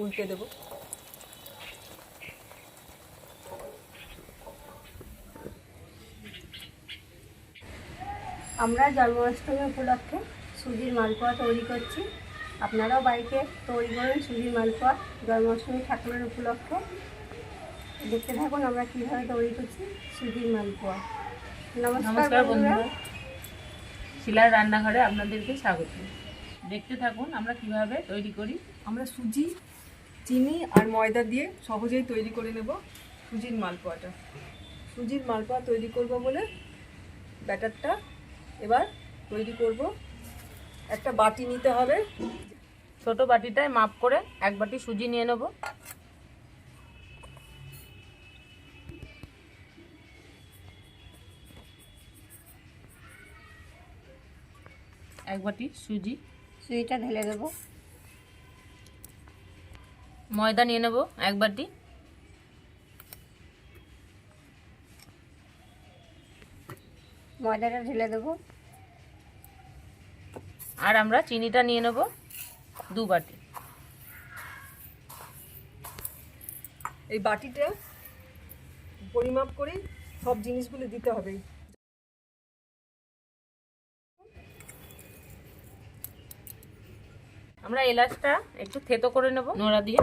উল্টে দেবো। আমরা জন্মাষ্টমী উপলক্ষে সুজির মালপোয়া তৈরি করছি। আপনারাও বাড়িতে তৈরি করুন সুজির মালপোয়া জন্মাষ্টমী ঠাকুরের উপলক্ষে। দেখতে থাকুন আমরা কীভাবে তৈরি করছি সুজির মালপোয়া। নমস্কার বন্ধুরা। শিলার রান্নাঘরে আপনাদেরকে স্বাগত। দেখতে থাকুন আমরা কীভাবে তৈরি করি। আমরা সুজি চিনি আর ময়দা দিয়ে সহজেই তৈরি করে নেব সুজির মালপোয়াটা। সুজির মালপোয়া তৈরি করব বলে ব্যাটারটা এবার তৈরি করব। একটা বাটি নিতে হবে। ছোট বাটিটায় মাপ করে এক বাটি সুজি নিয়ে নেব। এক বাটি সুজি। সুজিটা ঢেলে দেবো। ময়দা নিয়ে নেব এক বাটি। ময়দাটা ঢেলে দেবো। আর আমরা চিনিটা নিয়ে নেব দু বাটি। এই বাটিটা পরিমাপ করে সব জিনিসগুলো দিতে হবে। আমরা এলাচটা একটু থেতো করে নেব, নোড়া দিয়ে।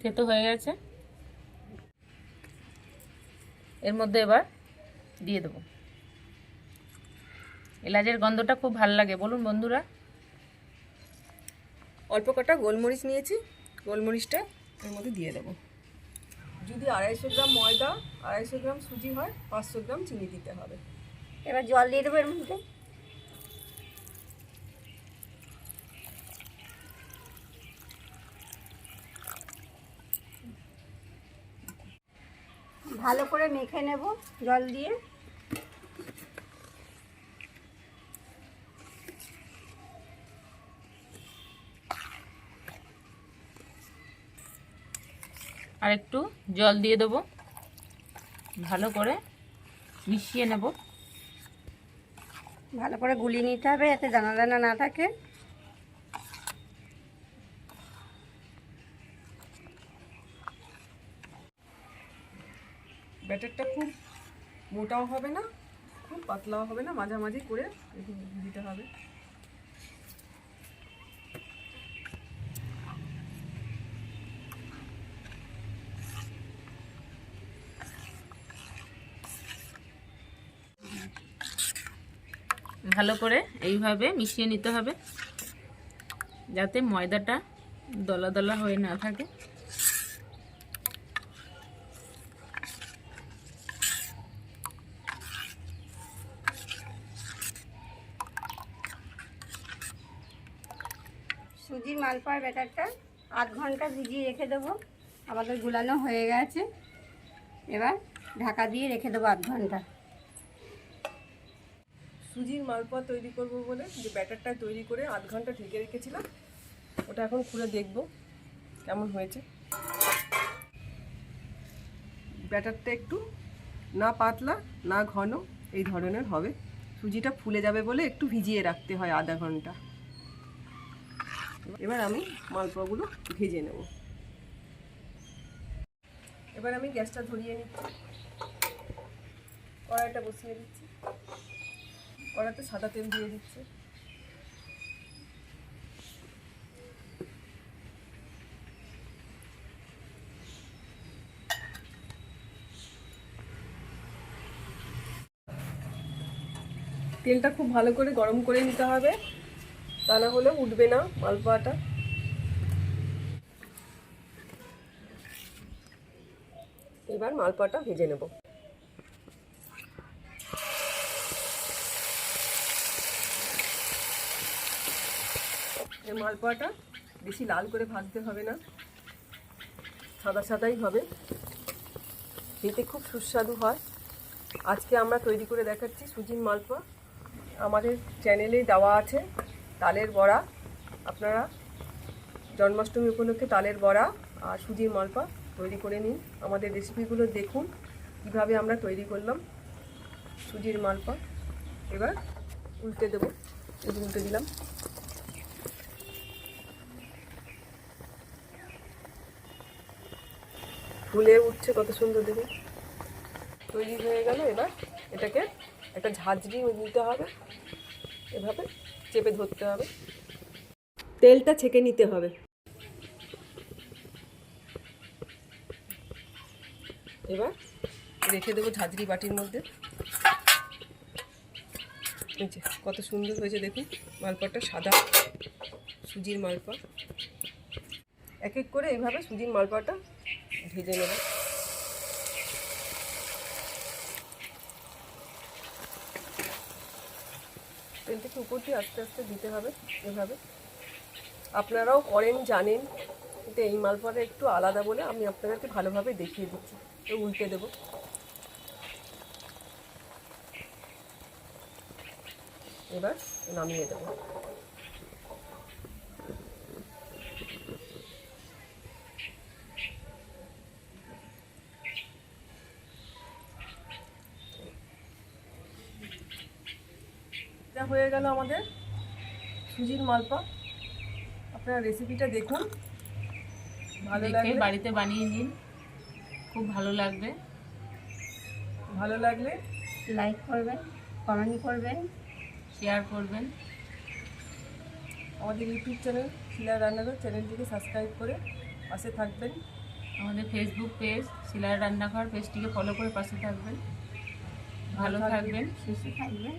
থেতো হয়ে গেছে। এর মধ্যে এবার দিয়ে দেবো। এলাচের গন্ধটা খুব ভালো লাগে। বলুন বন্ধুরা। অল্প কটা গোলমরিচ নিয়েছি। গোলমরিচটা এর মধ্যে দিয়ে দেবো। যদি আড়াইশো গ্রাম ময়দা, আড়াইশো গ্রাম সুজি হয়, পাঁচশো গ্রাম চিনি দিতে হবে। এবার জল দিয়ে দেবো এর মধ্যে। ভালো করে মেখে নেব জল দিয়ে। আর একটু জল দিয়ে দেবো। ভালো করে মিশিয়ে নেব। ভালো করে গুলিয়ে নিতে হবে যাতে দানা দানা না থাকে। ব্যাটারটা খুব মোটাও হবে না খুব পাতলাও হবে না মাঝামাঝি করে দিতে হবে। ভালো করে এইভাবে মিশিয়ে নিতে হবে, যাতে ময়দাটা দলা দলা হয়ে না থাকে। সুজির মালপোয়ার ব্যাটারটা আধ ঘণ্টা ভিজিয়ে রেখে দেবো। আমাদের গুলানো হয়ে গেছে। এবার ঢাকা দিয়ে রেখে দেবো আধ ঘণ্টা। সুজির মালপোয়া তৈরি করব বলে, যে ব্যাটারটা তৈরি করে আধ ঘণ্টা ঢেকে রেখেছিলাম। ওটা এখন খুলে দেখব কেমন হয়েছে। ব্যাটারটা একটু না পাতলা, না ঘন, এই ধরনের হবে। সুজিটা ফুলে যাবে বলে একটু ভিজিয়ে রাখতে হয় আধা ঘণ্টা। এবার আমি মালপোয়াগুলো ভেজে নেব। এবার আমি গ্যাসটা ধরিয়ে নিচ্ছি। কড়াইটা বসিয়ে দিচ্ছি। কড়াতে সাদা তেল দিয়ে দিচ্ছে। তেলটা খুব ভালো করে গরম করে নিতে হবে, তা না হলে উঠবে না মালপোয়াটা। এবার মালপোয়াটা ভেজে নেব। মালপোয়াটা বেশি লাল করে ভাজতে হবে না। সাদা সাদাই হবে। খেতে খুব সুস্বাদু হয়। আজকে আমরা তৈরি করে দেখাচ্ছি সুজির মালপোয়া। আমাদের চ্যানেলে দেওয়া আছে তালের বড়া। আপনারা জন্মাষ্টমী উপলক্ষে তালের বড়া আর সুজির মালপা তৈরি করে নিন। আমাদের রেসিপিগুলো দেখুন, কীভাবে আমরা তৈরি করলাম সুজির মালপা এবার উল্টে দেবো। উল্টে দিলাম। ফুলে উঠছে, কত সুন্দর দেখুন। তৈরি হয়ে গেল এবার এটাকে একটা ঝাঁঝরি নিতে হবে। এভাবে চেপে ধরতে হবে। তেলটা ছেঁকে নিতে হবে। এবার রেখে দেবো ঝাঁঝরি বাটির মধ্যে। কত সুন্দর হয়েছে দেখুন মালপাটা সাদা, সুজির মালপা এক এক করে এইভাবে সুজির মালপাটা ভেজে নেব। তেলটাকে দিয়ে আস্তে আস্তে দিতে হবে এভাবে। আপনারাও করেন, জানেন কিন্তু এই মালপোয়াটা একটু আলাদা বলে আমি আপনাদেরকে ভালোভাবে দেখিয়ে দিচ্ছি। উল্টে দেবো। এবার নামিয়ে দেবো। এটা হয়ে গেল আমাদের সুজির মালপা। আপনারা রেসিপিটা দেখুন। ভালো লাগলে বাড়িতে বানিয়ে নিন। খুব ভালো লাগবে। ভালো লাগলে লাইক করবেন কমেন্ট করবেন। শেয়ার করবেন। আমাদের ইউটিউব চ্যানেল শিলা রান্নাঘর চ্যানেলটিকে সাবস্ক্রাইব করে পাশে থাকবেন। আমাদের ফেসবুক পেজ শিলার রান্নাঘর পেজটিকে ফলো করে পাশে থাকবেন। ভালো থাকবেন। সুস্থ থাকবেন।